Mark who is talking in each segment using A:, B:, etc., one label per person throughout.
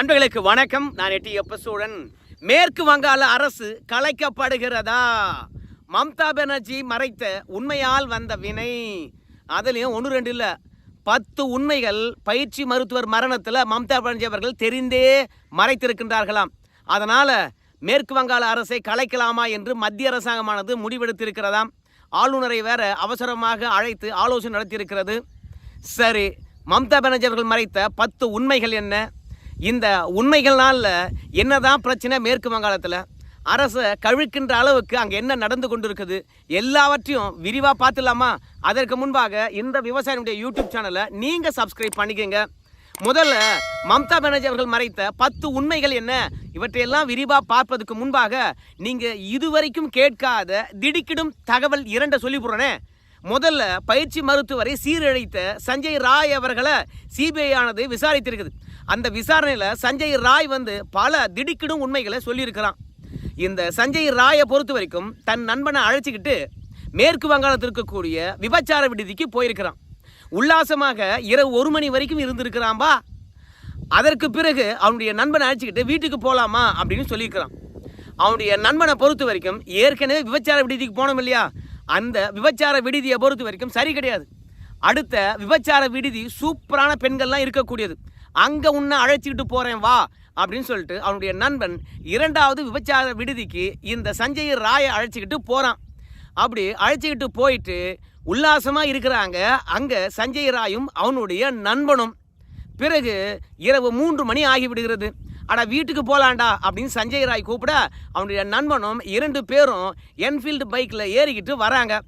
A: நண்பர்களுக்கு வணக்கம். நான் எட்டி எப்பசூழன். மேற்கு வங்காள அரசு கலைக்கப்படுகிறதா? மம்தா பானர்ஜி மறைத்த உண்மையால் வந்த வினை. அதுலேயும் ஒன்று ரெண்டு இல்லை. பத்து உண்மைகள் பயிற்சி மருத்துவர் மரணத்தில் மம்தா பானர்ஜி அவர்கள் தெரிந்தே மறைத்திருக்கின்றார்களாம். அதனால் மேற்கு வங்காள அரசை கலைக்கலாமா என்று மத்திய அரசாங்கமானது முடிவெடுத்திருக்கிறதாம். ஆளுநரை வேற அவசரமாக அழைத்து ஆலோசனை நடத்தியிருக்கிறது. சரி மம்தா பானர்ஜி அவர்கள் மறைத்த பத்து உண்மைகள் என்ன? இந்த உண்மைகள்னால என்னதான் பிரச்சனை மேற்கு வங்காளத்தில் அரசை கழுக்கின்ற அளவுக்கு அங்கே என்ன நடந்து கொண்டிருக்குது எல்லாவற்றையும் விரிவாக பார்த்துலாமா அதற்கு முன்பாக இந்த விவசாயினுடைய யூடியூப் சேனலை நீங்கள் சப்ஸ்கிரைப் பண்ணிக்கோங்க. முதல்ல மம்தா பானர்ஜி அவர்கள் மறைத்த பத்து உண்மைகள் என்ன? இவற்றையெல்லாம் விரிவாக பார்ப்பதற்கு முன்பாக நீங்கள் இதுவரைக்கும் கேட்காத திடுக்கிடும் தகவல் இரண்டை சொல்லி முதல்ல பயிற்சி மருத்துவரை சீரழித்த சஞ்சய் ராய் அவர்களை சிபிஐ ஆனது விசாரித்திருக்குது. அந்த விசாரணையில் சஞ்சய் ராய் வந்து பல திடுக்கிடும் உண்மைகளை சொல்லியிருக்கிறான். இந்த சஞ்சய் ராயை பொறுத்த வரைக்கும் தன் நண்பனை அழைச்சிக்கிட்டு மேற்கு வங்காளத்தில் இருக்கக்கூடிய விபச்சார விடுதிக்கு போயிருக்கிறான். உல்லாசமாக இரவு ஒரு மணி வரைக்கும் இருந்திருக்கிறான்பா அதற்கு பிறகு அவனுடைய நண்பனை அழைச்சிக்கிட்டு வீட்டுக்கு போகலாமா அப்படின்னு சொல்லியிருக்கிறான். அவனுடைய நண்பனை பொறுத்த வரைக்கும் ஏற்கனவே விபச்சார விடுதிக்கு போனோம் இல்லையா? அந்த விபச்சார விடுதியை பொறுத்த வரைக்கும் சரி கிடையாது. அடுத்த விபச்சார விடுதி சூப்பரான பெண்கள்லாம் இருக்கக்கூடியது. அங்கே உன்னை அழைச்சிக்கிட்டு போகிறேன் வா அப்படின்னு சொல்லிட்டு அவனுடைய நண்பன் இரண்டாவது விபச்சார விடுதிக்கு இந்த சஞ்சய் ராயை அழைச்சிக்கிட்டு போகிறான் அப்படி அழைச்சிக்கிட்டு போயிட்டு உல்லாசமாக இருக்கிறாங்க. அங்கே சஞ்சய் ராயும் அவனுடைய நண்பனும். பிறகு இரவு மூன்று மணி ஆகிவிடுகிறது. அட வீட்டுக்கு போகலாண்டா அப்படின்னு சஞ்சய் ராய் கூப்பிட அவனுடைய நண்பனும் இரண்டு பேரும் என்ஃபீல்டு பைக்கில் ஏறிக்கிட்டு வராங்க.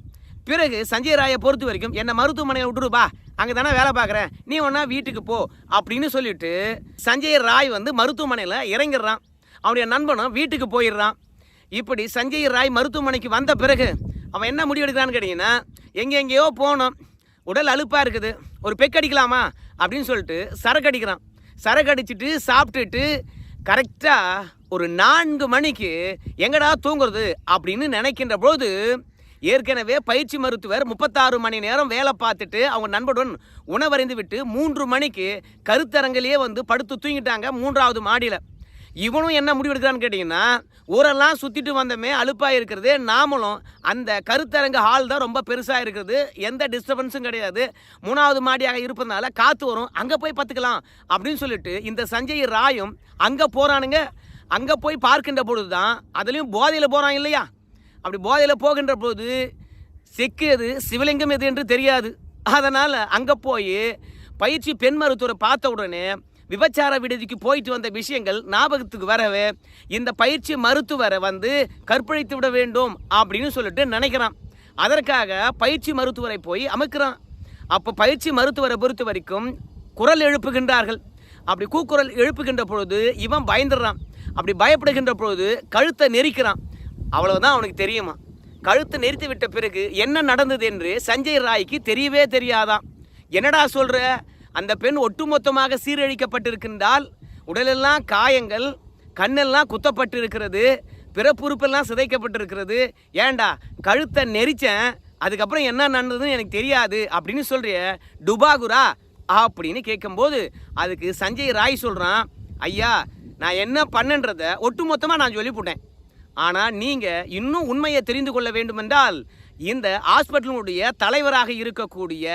A: பிறகு சஞ்சய் ராயை பொறுத்த வரைக்கும் என்னை மருத்துவமனையை விட்டுருப்பா அங்கே தானே வேலை பார்க்குறேன். நீ ஒன்றா வீட்டுக்கு போ அப்படின்னு சொல்லிட்டு சஞ்சய் ராய் வந்து மருத்துவமனையில் இறங்கிடுறான். அவனுடைய நண்பனும் வீட்டுக்கு போயிடுறான். இப்படி சஞ்சய் ராய் மருத்துவமனைக்கு வந்த பிறகு அவன் என்ன முடிவெடுக்கிறான்னு கேட்டிங்கன்னா எங்கெங்கேயோ போனோம். உடல் அலுப்பாக இருக்குது. ஒரு பெக் அடிக்கலாமா? அப்படின்னு சொல்லிட்டு சரக்கு அடிக்கிறான். சரக்கு அடிச்சுட்டு சாப்பிட்டுட்டு கரெக்டாக ஒரு நான்கு மணிக்கு எங்கடா தூங்குறது அப்படின்னு நினைக்கின்ற பொழுது ஏற்கனவே பயிற்சி மருத்துவர் முப்பத்தாறு மணி நேரம் வேலை பார்த்துட்டு அவங்க நண்பருடன் உணவறிந்து விட்டு மூன்று மணிக்கு கருத்தரங்கிலேயே வந்து படுத்து தூங்கிட்டாங்க மூன்றாவது மாடியில். இவனும் என்ன முடிவெடுக்கிறான்னு கேட்டிங்கன்னா ஊரெல்லாம் சுற்றிட்டு வந்தமே அலுப்பாக இருக்கிறது. நாமளும் அந்த கருத்தரங்கு ஹால் தான் ரொம்ப பெருசாக இருக்கிறது. எந்த டிஸ்டர்பன்ஸும் கிடையாது. மூணாவது மாடியாக இருப்பதனால காற்று வரும். அங்கே போய் பார்த்துக்கலாம் அப்படின்னு சொல்லிட்டு இந்த சஞ்சய் ராயும் அங்கே போகிறானுங்க அங்கே போய் பார்க்கின்ற பொழுது தான் அதுலேயும் போதையில் போகிறான் இல்லையா? அப்படி போதையில் போகின்ற போது செக்கு எது சிவலிங்கம் எது என்று தெரியாது. அதனால் அங்கே போய் பயிற்சி பெண் மருத்துவரை பார்த்த உடனே விபச்சார விடுதிக்கு போயிட்டு வந்த விஷயங்கள் ஞாபகத்துக்கு வரவே இந்த பயிற்சி மருத்துவரை வந்து கற்பழித்து விட வேண்டும் அப்படின்னு சொல்லிட்டு நினைக்கிறான். அதற்காக பயிற்சி மருத்துவரை போய் அமைக்கிறான் அப்போ பயிற்சி மருத்துவரை பொறுத்த வரைக்கும் குரல் எழுப்புகின்றார்கள். அப்படி கூக்குரல் எழுப்புகின்ற பொழுது இவன் பயந்துடுறான். அப்படி பயப்படுகின்ற பொழுது கழுத்தை நெரிக்கிறான். அவ்வளவுதான் அவனுக்கு தெரியுமா? கழுத்தை நெரித்து விட்ட பிறகு என்ன நடந்தது என்று சஞ்சய் ராய்க்கு தெரியவே தெரியாதாம். என்னடா சொல்ற? அந்த பெண் ஒட்டுமொத்தமாக சீரழிக்கப்பட்டிருக்கின்றால் உடலெல்லாம் காயங்கள் கண்ணெல்லாம் குத்தப்பட்டிருக்கிறது பிறப்புறுப்பெல்லாம் சிதைக்கப்பட்டிருக்கிறது. ஏன்டா கழுத்தை நெரிச்சேன் அதுக்கப்புறம் என்ன நடந்ததுன்னு எனக்கு தெரியாது அப்படின்னு சொல்கிறிய டுபாகுரா அப்படின்னு கேட்கும்போது அதுக்கு சஞ்சய் ராய் சொல்கிறான் ஐயா நான் என்ன பண்ணன்றதை ஒட்டுமொத்தமாக நான் சொல்லிவிட்டேன் ஆனால் நீங்கள் இன்னும் உண்மையை தெரிந்து கொள்ள வேண்டுமென்றால் இந்த ஹாஸ்பிட்டலுடைய தலைவராக இருக்கக்கூடிய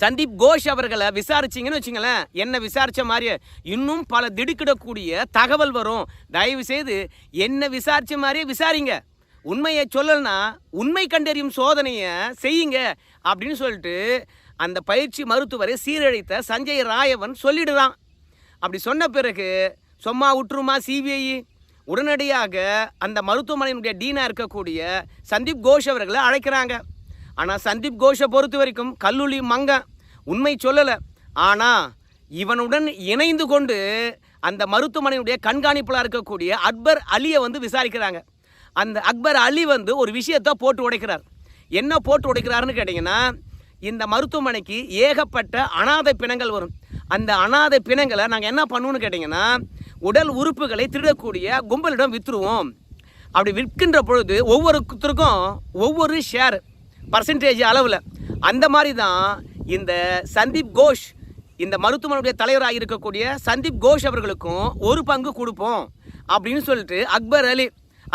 A: சந்தீப் கோஷ் அவர்களை விசாரிச்சிங்கன்னு வச்சுங்களேன் என்ன விசாரித்த மாதிரியே இன்னும் பல திடுக்கிடக்கூடிய தகவல் வரும். தயவு செய்து என்ன விசாரித்த மாதிரியே விசாரிங்க. உண்மையை சொல்லலைன்னா உண்மை கண்டறியும் சோதனையை செய்யுங்க அப்படின்னு சொல்லிட்டு அந்த பயிற்சி மருத்துவரை சீரழித்த சஞ்சய் ராயவன் சொல்லிடுறான். அப்படி சொன்ன பிறகு சும்மா விட்டுருமா சிபிஐ உடனடியாக அந்த மருத்துவமனையினுடைய டீனாக இருக்கக்கூடிய சந்தீப் கோஷ் அவர்களை அழைக்கிறாங்க. ஆனால் சந்தீப் கோஷை பொறுத்த வரைக்கும் கல்லூலி மங்க. உண்மை சொல்லலை. ஆனால் இவனுடன் இணைந்து கொண்டு அந்த மருத்துவமனையுடைய கண்காணிப்பில் இருக்கக்கூடிய அக்பர் அலியை வந்து விசாரிக்கிறாங்க. அந்த அக்பர் அலி வந்து ஒரு விஷயத்தை போட்டு உடைக்கிறார். என்ன போட்டு உடைக்கிறாருன்னு கேட்டிங்கன்னா இந்த மருத்துவமனைக்கு ஏகப்பட்ட அனாதை பிணங்கள் வரும். அந்த அனாதை பிணங்களை நாங்கள் என்ன பண்ணுவோம்னு கேட்டிங்கன்னா உடல் உறுப்புகளை திருடக்கூடிய கும்பலிடம் விற்றுருவோம் அப்படி விற்கின்ற பொழுது ஒவ்வொருத்தருக்கும் ஒவ்வொரு ஷேர் பர்சன்டேஜ் அளவில். அந்த மாதிரி தான் இந்த சந்தீப் கோஷ் இந்த மருத்துவமனையுடைய தலைவராக இருக்கக்கூடிய சந்தீப் கோஷ் அவர்களுக்கும் ஒரு பங்கு கொடுப்போம் அப்படின்னு சொல்லிட்டு அக்பர் அலி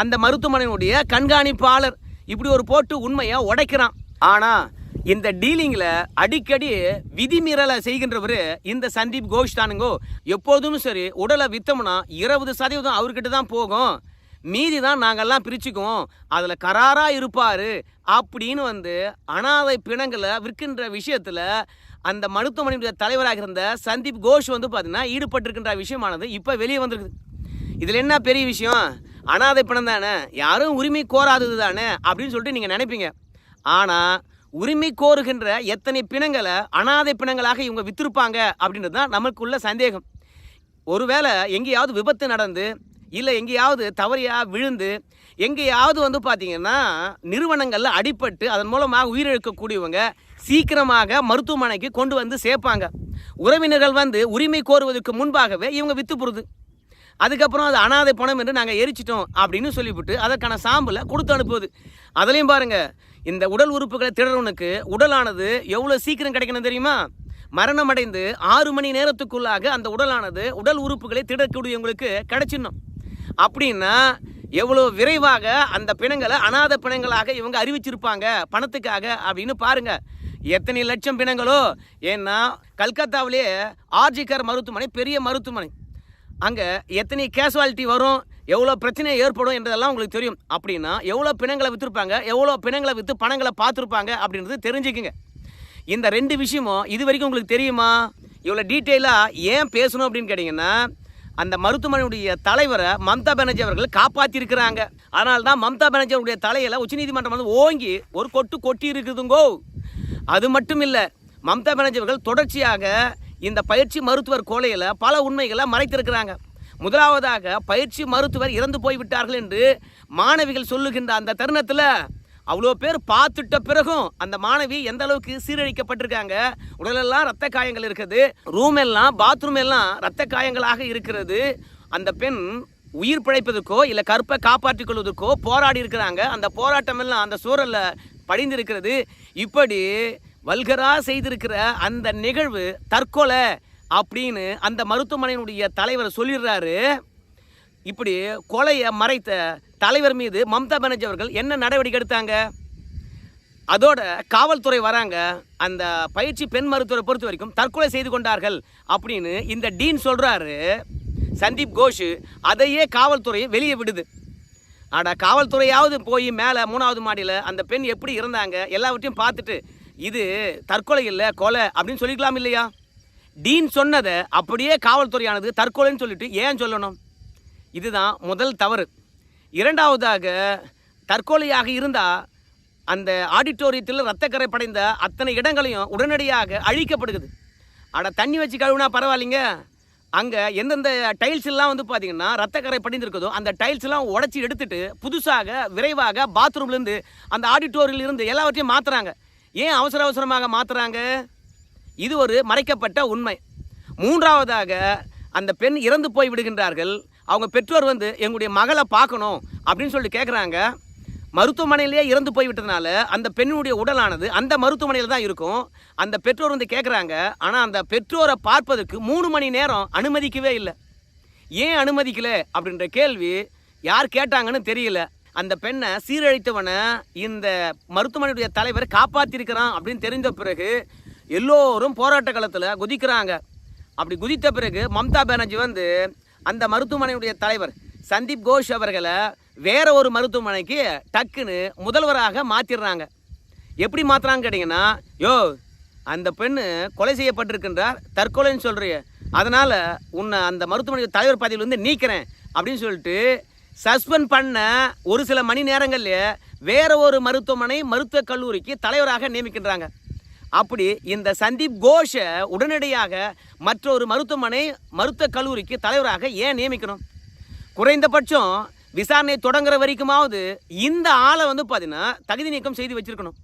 A: அந்த மருத்துவமனையினுடைய கண்காணிப்பாளர் இப்படி ஒரு போட்டு உண்மையை உடைக்கிறான். ஆனால் இந்த டீலிங்கில் அடிக்கடி விதிமீறலை செய்கின்றவர் இந்த சந்தீப் கோஷ் தானுங்கோ. எப்போதும் சரி உடலை விற்றோம்னா இருபது சதவீதம் அவர்கிட்ட தான் போகும். மீதி தான் நாங்கள்லாம் பிரிச்சுக்குவோம். அதில் கராராக இருப்பார் அப்படின்னு வந்து அனாதை பிணங்களை விற்கின்ற விஷயத்தில் அந்த மருத்துவமனையுடைய தலைவராக இருந்த சந்தீப் கோஷ் வந்து பார்த்தீங்கன்னா ஈடுபட்டிருக்கின்ற விஷயமானது இப்போ வெளியே வந்திருக்குது. இதில் என்ன பெரிய விஷயம்? அனாதை பிணம் தானே? யாரும் உரிமை கோராதது தானே? அப்படின்னு சொல்லிட்டு நீங்கள் நினைப்பீங்க. ஆனால் உரிமை கோருகின்ற எத்தனை பிணங்களை அனாதை பிணங்களாக இவங்க வித்திருப்பாங்க அப்படின்றது தான் நமக்குள்ள சந்தேகம். ஒருவேளை எங்கேயாவது விபத்து நடந்து இல்லை எங்கேயாவது தவறியாக விழுந்து எங்கேயாவது வந்து பார்த்தீங்கன்னா நிறுவனங்களில் அடிபட்டு அதன் மூலமாக உயிரிழக்கக்கூடியவங்க சீக்கிரமாக மருத்துவமனைக்கு கொண்டு வந்து சேர்ப்பாங்க. உறவினர்கள் வந்து உரிமை கோருவதற்கு முன்பாகவே இவங்க வித்து அதுக்கப்புறம் அது அனாதை பணம் என்று நாங்கள் எரிச்சிட்டோம் அப்படின்னு சொல்லிவிட்டு அதற்கான சாம்பலை கொடுத்து அனுப்புவது. அதுலேயும் பாருங்கள் இந்த உடல் உறுப்புகளை திடறவனுக்கு உடலானது எவ்வளோ சீக்கிரம் கிடைக்கணும் தெரியுமா? மரணம் அடைந்து ஆறு மணி நேரத்துக்குள்ளாக அந்த உடலானது உடல் உறுப்புகளை திடக்கூடியவங்களுக்கு கிடைச்சிடணும். அப்படின்னா எவ்வளோ விரைவாக அந்த பிணங்களை அனாதை பிணங்களாக இவங்க அறிவிச்சிருப்பாங்க பணத்துக்காக அப்படின்னு பாருங்க. எத்தனை லட்சம் பிணங்களோ? ஏன்னா கல்கத்தாவிலேயே ஆர்ஜிகர் மருத்துவமனை பெரிய மருத்துவமனை. அங்கே எத்தனை கேசுவாலிட்டி வரும்? எவ்வளோ பிரச்சனை ஏற்படும் என்றதெல்லாம் உங்களுக்கு தெரியும். அப்படின்னா எவ்வளோ பிணங்களை விற்றுருப்பாங்க எவ்வளோ பிணங்களை விற்று பணங்களை பார்த்துருப்பாங்க அப்படின்றது தெரிஞ்சுக்குங்க. இந்த ரெண்டு விஷயமும் இது வரைக்கும் உங்களுக்கு தெரியுமா? இவ்வளோ டீட்டெயிலாக ஏன் பேசணும் அப்படின்னு கேட்டிங்கன்னா அந்த மருத்துவமனையுடைய தலைவரை மம்தா பானர்ஜி அவர்கள் காப்பாற்றிருக்கிறாங்க அதனால தான் மம்தா பானர்ஜி அவருடைய தலையில் உச்சநீதிமன்றம் வந்து ஓங்கி ஒரு கொட்டு கொட்டி இருக்குதுங்கோ. அது மட்டும் இல்லை மம்தா பானர்ஜி அவர்கள் தொடர்ச்சியாக இந்த பயிற்சி மருத்துவர் கோலையில் பல உண்மைகளை மறைத்திருக்கிறாங்க. முதலாவதாக பயிற்சி மருத்துவர் இறந்து போய்விட்டார்கள் என்று மாணவிகள் சொல்லுகின்ற அந்த தருணத்தில் அவ்வளோ பேர் பார்த்துட்ட பிறகும் அந்த மாணவி எந்த அளவுக்கு சீரழிக்கப்பட்டிருக்காங்க? உடலெல்லாம் ரத்த காயங்கள் இருக்குது. ரூம் எல்லாம் பாத்ரூம் எல்லாம் ரத்த காயங்களாக இருக்கிறது. அந்த பெண் உயிர் பிழைப்பதற்கோ இல்லை கற்பை காப்பாற்றிக் கொள்வதற்கோ போராடி இருக்கிறாங்க. அந்த போராட்டம் எல்லாம் அந்த சூழலில் படிந்திருக்கிறது. இப்படி வல்கரா செய்திருக்கிற அந்த நிகழ்வு தற்கொலை அப்படின்னு அந்த மருத்துவமனையினுடைய தலைவர் சொல்லிடுறாரு. இப்படி கொலையை மறைத்த தலைவர் மீது மம்தா பானர்ஜி அவர்கள் என்ன நடவடிக்கை எடுத்தாங்க? அதோட காவல்துறை வராங்க. அந்த பயிற்சி பெண் மருத்துவரை பொறுத்த வரைக்கும் தற்கொலை செய்து கொண்டார்கள் அப்படின்னு இந்த டீன் சொல்கிறாரு சந்தீப் கோஷ் அதையே காவல்துறையை வெளியே விடுது. ஆடா காவல்துறையாவது போய் மேலே மூணாவது மாடியில் அந்த பெண் எப்படி இருந்தாங்க எல்லாவற்றையும் பார்த்துட்டு இது தற்கொலை இல்லை கொலை அப்படின்னு சொல்லிக்கலாம் இல்லையா? டீன் சொன்னதை அப்படியே காவல்துறையானது தற்கொலைன்னு சொல்லிட்டு ஏன் சொல்லணும்? இதுதான் முதல் தவறு. இரண்டாவதாக தற்கொலையாக இருந்தால் அந்த ஆடிட்டோரியத்தில் ரத்தக்கரை படைந்த அத்தனை இடங்களையும் உடனடியாக அழிக்கப்படுகிறது. ஆனால் தண்ணி வச்சு கழுவுனா பரவாயில்லைங்க. அங்கே எந்தெந்த டைல்ஸ் எல்லாம் வந்து பார்த்தீங்கன்னா ரத்தக்கரை படிந்திருக்குதோ அந்த டைல்ஸ் எல்லாம் உடச்சி எடுத்துட்டு புதுசாக விரைவாக பாத்ரூம்லேருந்து அந்த ஆடிட்டோரியிலிருந்து எல்லாவற்றையும் மாற்றுறாங்க ஏன் அவசர அவசரமாக மாற்றுறாங்க இது ஒரு மறைக்கப்பட்ட உண்மை. மூன்றாவதாக அந்த பெண் இறந்து போய் விடுகின்றார்கள். அவங்க பெற்றோர் வந்து எங்களுடைய மகளை பார்க்கணும் அப்படின்னு சொல்லிட்டு கேட்குறாங்க மருத்துவமனையிலேயே இறந்து போய்விட்டதுனால அந்த பெண்ணுடைய உடலானது அந்த மருத்துவமனையில் தான் இருக்கும். அந்த பெற்றோர் வந்து கேட்குறாங்க ஆனால் அந்த பெற்றோரை பார்ப்பதற்கு மூணு மணி நேரம் அனுமதிக்கவே இல்லை. ஏன் அனுமதிக்கல? அப்படின்ற கேள்வி யார் கேட்டாங்கன்னு தெரியல. அந்த பெண்ணை சீரழித்தவனை இந்த மருத்துவமனையுடைய தலைவர் காப்பாற்றிருக்கிறான் அப்படின்னு தெரிஞ்ச பிறகு எல்லோரும் போராட்ட களத்தில் குதிக்கிறாங்க. அப்படி குதித்த பிறகு மம்தா பானர்ஜி வந்து அந்த மருத்துவமனையுடைய தலைவர் சந்தீப் கோஷ் அவர்களை வேற ஒரு மருத்துவமனைக்கு டக்குன்னு முதல்வராக மாற்றிடுறாங்க எப்படி மாற்றுறாங்கன்னு கேட்டிங்கன்னா யோ அந்த பெண்ணு கொலை செய்யப்பட்டிருக்கின்றார் தற்கொலைன்னு சொல்கிறிய அதனால் உன்னை அந்த மருத்துவமனை தலைவர் பதவியிலிருந்து நீக்கிறேன் அப்படின்னு சொல்லிட்டு சஸ்பெண்ட் பண்ண ஒரு சில மணி நேரங்கள்லேயே வேற ஒரு மருத்துவமனை மருத்துவக் கல்லூரிக்கு தலைவராக நியமிக்கின்றாங்க. அப்படி இந்த சந்தீப் கோஷை உடனடியாக மற்றொரு மருத்துவமனை மருத்துவக் கல்லூரிக்கு தலைவராக ஏன் நியமிக்கணும்? குறைந்தபட்சம் விசாரணை தொடங்குற வரைக்குமாவது இந்த ஆளை வந்து பார்த்தீங்கன்னா தகுதி நீக்கம் செய்து வச்சிருக்கணும்.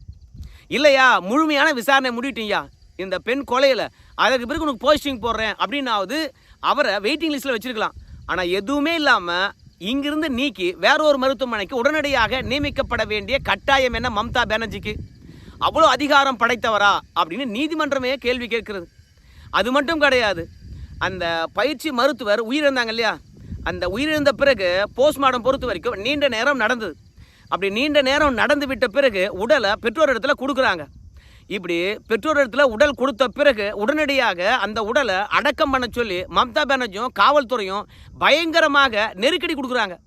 A: இல்லையா? முழுமையான விசாரணை முடிவிட்டீங்கயா இந்த பெண் கொலையில் அதற்கு பிறகு உனக்கு போஸ்டிங் போடுறேன் அப்படின்னாவது அவரை வெயிட்டிங் லிஸ்ட்டில் வச்சிருக்கலாம். ஆனால் எதுவுமே இல்லாமல் இங்கிருந்து நீக்கி வேற ஒரு மருத்துவமனைக்கு உடனடியாக நியமிக்கப்பட வேண்டிய கட்டாயம் என்ன மம்தா பானர்ஜிக்கு? அவ்வளோ அதிகாரம் படைத்தவரா அப்படின்னு நீதிமன்றமே கேள்வி கேட்கிறது. அது மட்டும் கிடையாது. அந்த பயிற்சி மருத்துவர் உயிரிழந்தாங்க இல்லையா? அந்த உயிரிழந்த பிறகு போஸ்ட்மார்டம் பொறுத்த வரைக்கும் நீண்ட நேரம் நடந்தது. அப்படி நீண்ட நேரம் நடந்து விட்ட பிறகு உடலை பெற்றோர் இடத்துல கொடுக்குறாங்க. இப்படி பெற்றோர் இடத்துல உடல் கொடுத்த பிறகு உடனடியாக அந்த உடலை அடக்கம் பண்ண சொல்லி மம்தா பானர்ஜியும் காவல்துறையும் பயங்கரமாக நெருக்கடி கொடுக்குறாங்க.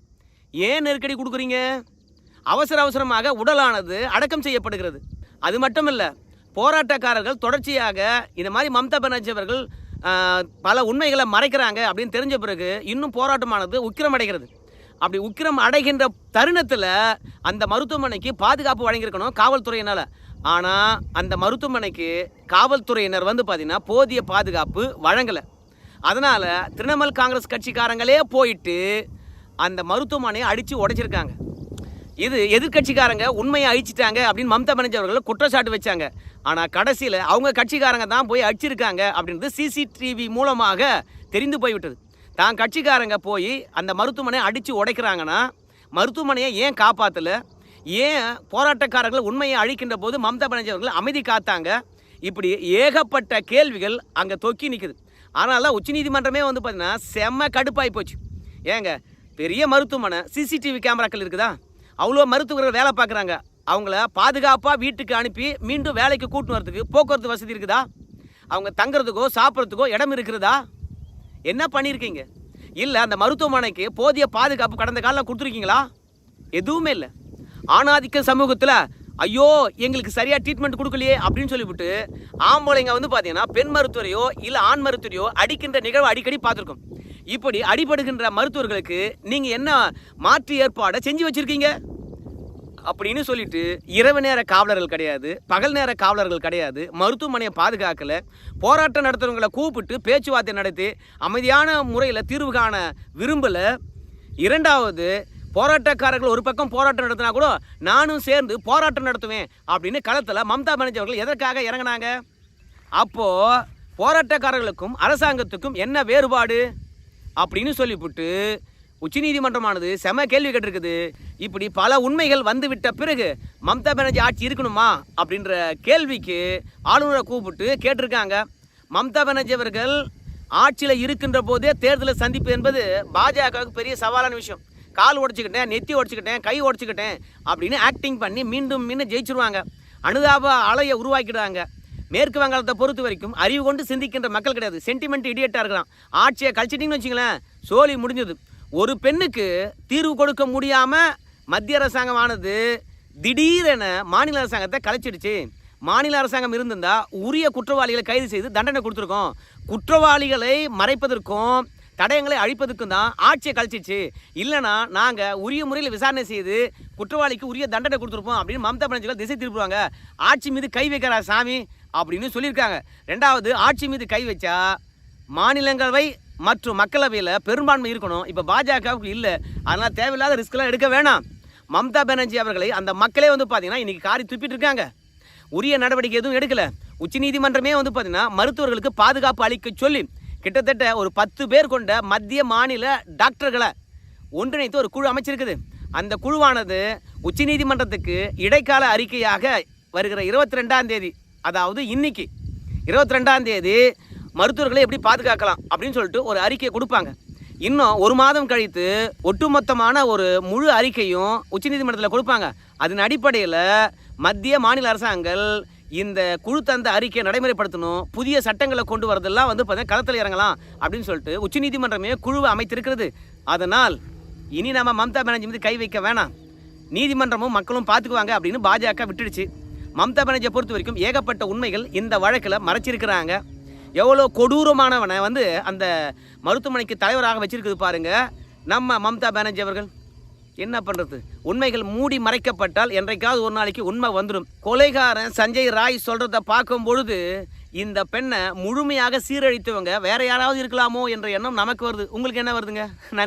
A: ஏன் நெருக்கடி கொடுக்குறீங்க? அவசர அவசரமாக உடலானது அடக்கம் செய்யப்படுகிறது. அது மட்டும் இல்லை போராட்டக்காரர்கள் தொடர்ச்சியாக இந்த மாதிரி மம்தா பானர்ஜி அவர்கள் பல உண்மைகளை மறைக்கிறாங்க அப்படின்னு தெரிஞ்ச பிறகு இன்னும் போராட்டமானது உக்கிரம் அடைகிறது அப்படி உக்கிரம் அடைகின்ற தருணத்தில் அந்த மருத்துவமனைக்கு பாதுகாப்பு வழங்கியிருக்கணும் காவல்துறையினால். ஆனால் அந்த மருத்துவமனைக்கு காவல்துறையினர் வந்து பார்த்திங்கன்னா போதிய பாதுகாப்பு வழங்கலை. அதனால் திரிணாமுல் காங்கிரஸ் கட்சிக்காரங்களே போயிட்டு அந்த மருத்துவமனையை அடித்து உடைச்சிருக்காங்க. இது எதிர்கட்சிக்காரங்க உண்மையை அழிச்சிட்டாங்க அப்படின்னு மம்தா பானர்ஜி அவர்களை குற்றச்சாட்டு வச்சாங்க. ஆனால் கடைசியில் அவங்க கட்சிக்காரங்க தான் போய் அடிச்சிருக்காங்க அப்படின்றது சிசிடிவி மூலமாக தெரிந்து போய்விட்டது. தான் கட்சிக்காரங்க போய் அந்த மருத்துவமனையை அடித்து உடைக்கிறாங்கன்னா மருத்துவமனையை ஏன் காப்பாற்றலை ஏன் போராட்டக்காரர்கள் உண்மையை அழிக்கின்ற போது மம்தா பானர்ஜி அவர்கள் அமைதி காத்தாங்க? இப்படி ஏகப்பட்ட கேள்விகள் அங்கே தொக்கி நிற்குது அதனால தான் உச்சநீதிமன்றமே வந்து பார்த்தீங்கன்னா செம்ம கடுப்பாகி போச்சு. ஏங்க பெரிய மருத்துவமனை சிசிடிவி கேமராக்கள் இருக்குதா? அவ்வளோ மருத்துவர்கள் வேலை பார்க்குறாங்க. அவங்கள பாதுகாப்பாக வீட்டுக்கு அனுப்பி மீண்டும் வேலைக்கு கூட்டு வரதுக்கு போக்குவரத்து வசதி இருக்குதா? அவங்க தங்குறதுக்கோ சாப்பிட்றதுக்கோ இடம் இருக்கிறதா என்ன பண்ணியிருக்கீங்க? இல்லை அந்த மருத்துவமனைக்கு போதிய பாதுகாப்பு கடந்த காலம் கொடுத்துருக்கீங்களா? எதுவுமே இல்லை. ஆணாதிக்க சமூகத்தில் ஐயோ எங்களுக்கு சரியாக ட்ரீட்மெண்ட் கொடுக்கலையே அப்படின்னு சொல்லிவிட்டு ஆம்பளைங்க வந்து பார்த்தீங்கன்னா பெண் மருத்துவரையோ இல்லை ஆண் மருத்துவரையோ அடிக்கின்ற நிகழ்வு அடிக்கடி பார்த்துருக்கோம். இப்படி அடிபடுகின்ற மருத்துவர்களுக்கு நீங்கள் என்ன மாற்று ஏற்பாடை செஞ்சு வச்சுருக்கீங்க? அப்படின்னு சொல்லிட்டு இரவு நேர காவலர்கள் கிடையாது பகல் நேர காவலர்கள் கிடையாது மருத்துவமனையை பாதுகாக்கல போராட்டம் நடத்துறவங்களை கூப்பிட்டு பேச்சுவார்த்தை நடத்தி அமைதியான முறையில் தீர்வு காண விரும்பலை. இரண்டாவது போராட்டக்காரர்கள் ஒரு பக்கம் போராட்டம் நடத்தினா கூட நானும் சேர்ந்து போராட்டம் நடத்துவேன் அப்படின்னு களத்தில் மம்தா பானர்ஜி அவர்கள் எதற்காக இறங்கினாங்க? அப்போது போராட்டக்காரர்களுக்கும் அரசாங்கத்துக்கும் என்ன வேறுபாடு? அப்படின்னு சொல்லிவிட்டு உச்சநீதிமன்றமானது செம கேள்வி கேட்டிருக்குது. இப்படி பல உண்மைகள் வந்துவிட்ட பிறகு மம்தா பானர்ஜி ஆட்சி இருக்கணுமா அப்படின்ற கேள்விக்கு ஆளுநரை கூப்பிட்டு கேட்டிருக்காங்க. மம்தா பானர்ஜி அவர்கள் ஆட்சியில் இருக்கின்ற போதே தேர்தலை சந்திப்பு என்பது பாஜகவுக்கு பெரிய சவாலான விஷயம். கால் உடச்சிக்கிட்டேன் நெத்தி உடச்சிக்கிட்டேன் கை உடச்சிக்கிட்டேன் அப்படின்னு ஆக்டிங் பண்ணி மீண்டும் மீண்டும் ஜெயிச்சிருவாங்க. அனுதாப அலையை உருவாக்கிடுவாங்க மேற்கு வங்காளத்தை பொறுத்த வரைக்கும் அறிவு கொண்டு சிந்திக்கின்ற மக்கள் கிடையாது. சென்டிமெண்ட் இடியட்டாக இருக்கலாம். ஆட்சியை கழிச்சிட்டிங்கன்னு வச்சுங்களேன் சோலி முடிஞ்சது. ஒரு பெண்ணுக்கு தீர்வு கொடுக்க முடியாமல் மத்திய அரசாங்கமானது திடீரென மாநில அரசாங்கத்தை கலைச்சிடுச்சு. மாநில அரசாங்கம் இருந்திருந்தா உரிய குற்றவாளிகளை கைது செய்து தண்டனை கொடுத்துருக்கோம். குற்றவாளிகளை மறைப்பதற்கும் தடயங்களை அழிப்பதற்கும் தான் ஆட்சியை கழிச்சிச்சு. இல்லைனா நாங்கள் உரிய முறையில் விசாரணை செய்து குற்றவாளிக்கு உரிய தண்டனை கொடுத்துருப்போம் அப்படின்னு மம்தா பானர்ஜிகள் திசை திருப்புவாங்க. ஆட்சி மீது கை வைக்கிறா சாமி. அப்படின்னு சொல்லியிருக்காங்க. ரெண்டாவது ஆட்சி மீது கை வச்சா மாநிலங்களவை மற்றும் மக்களவையில் பெரும்பான்மை இருக்கணும். இப்போ பாஜகவுக்கு இல்லை. அதனால் தேவையில்லாத ரிஸ்க்லாம் எடுக்க வேணாம். மம்தா பானர்ஜி அவர்களை அந்த மக்களே வந்து பார்த்தீங்கன்னா இன்றைக்கி காரி துப்பிட்டு இருக்காங்க. உரிய நடவடிக்கை எதுவும் எடுக்கல. உச்சநீதிமன்றமே வந்து பார்த்தீங்கன்னா மருத்துவர்களுக்கு பாதுகாப்பு அளிக்க சொல்லி கிட்டத்தட்ட ஒரு பத்து பேர் கொண்ட மத்திய மாநில டாக்டர்களை ஒன்றிணைத்து ஒரு குழு அமைச்சிருக்குது. அந்த குழுவானது உச்சநீதிமன்றத்துக்கு இடைக்கால அறிக்கையாக வருகிற இருபத்தி ரெண்டாம் தேதி அதாவது இன்றைக்கி இருபத்தி ரெண்டாம் தேதி மருத்துவர்களை எப்படி பாதுகாக்கலாம் அப்படின்னு சொல்லிட்டு ஒரு அறிக்கையை கொடுப்பாங்க. இன்னும் ஒரு மாதம் கழித்து ஒட்டுமொத்தமான ஒரு முழு அறிக்கையும் உச்சநீதிமன்றத்தில் கொடுப்பாங்க. அதன் அடிப்படையில் மத்திய மாநில அரசாங்கங்கள் இந்த குழு தந்த அறிக்கையை நடைமுறைப்படுத்தணும். புதிய சட்டங்களை கொண்டு வரதெல்லாம் வந்து பார்த்தீங்கன்னா களத்தில் இறங்கலாம் அப்படின்னு சொல்லிட்டு உச்சநீதிமன்றமே குழுவை அமைத்திருக்கிறது. அதனால் இனி நம்ம மம்தா பானர்ஜி மீது கை வைக்க வேணாம். நீதிமன்றமும் மக்களும் பார்த்துக்குவாங்க அப்படின்னு பாஜக விட்டுடுச்சு. மம்தா பானர்ஜியை பொறுத்த வரைக்கும் ஏகப்பட்ட உண்மைகள் இந்த வழக்கில் மறைச்சிருக்கிறாங்க. எவ்வளோ கொடூரமானவனை வந்து அந்த மருத்துவமனைக்கு தலைவராக வச்சிருக்குது பாருங்க. நம்ம மம்தா பானர்ஜி அவர்கள் என்ன பண்ணுறது உண்மைகள் மூடி மறைக்கப்பட்டால் என்றைக்காவது ஒரு நாளைக்கு உண்மை வந்துடும் கொலைகாரன் சஞ்சய் ராய் சொல்கிறத பார்க்கும் பொழுது இந்த பெண்ணை முழுமையாக சீரழித்தவங்க வேற யாராவது இருக்கலாமோ என்ற எண்ணம் நமக்கு வருது. உங்களுக்கு என்ன வருதுங்க? நன்றி.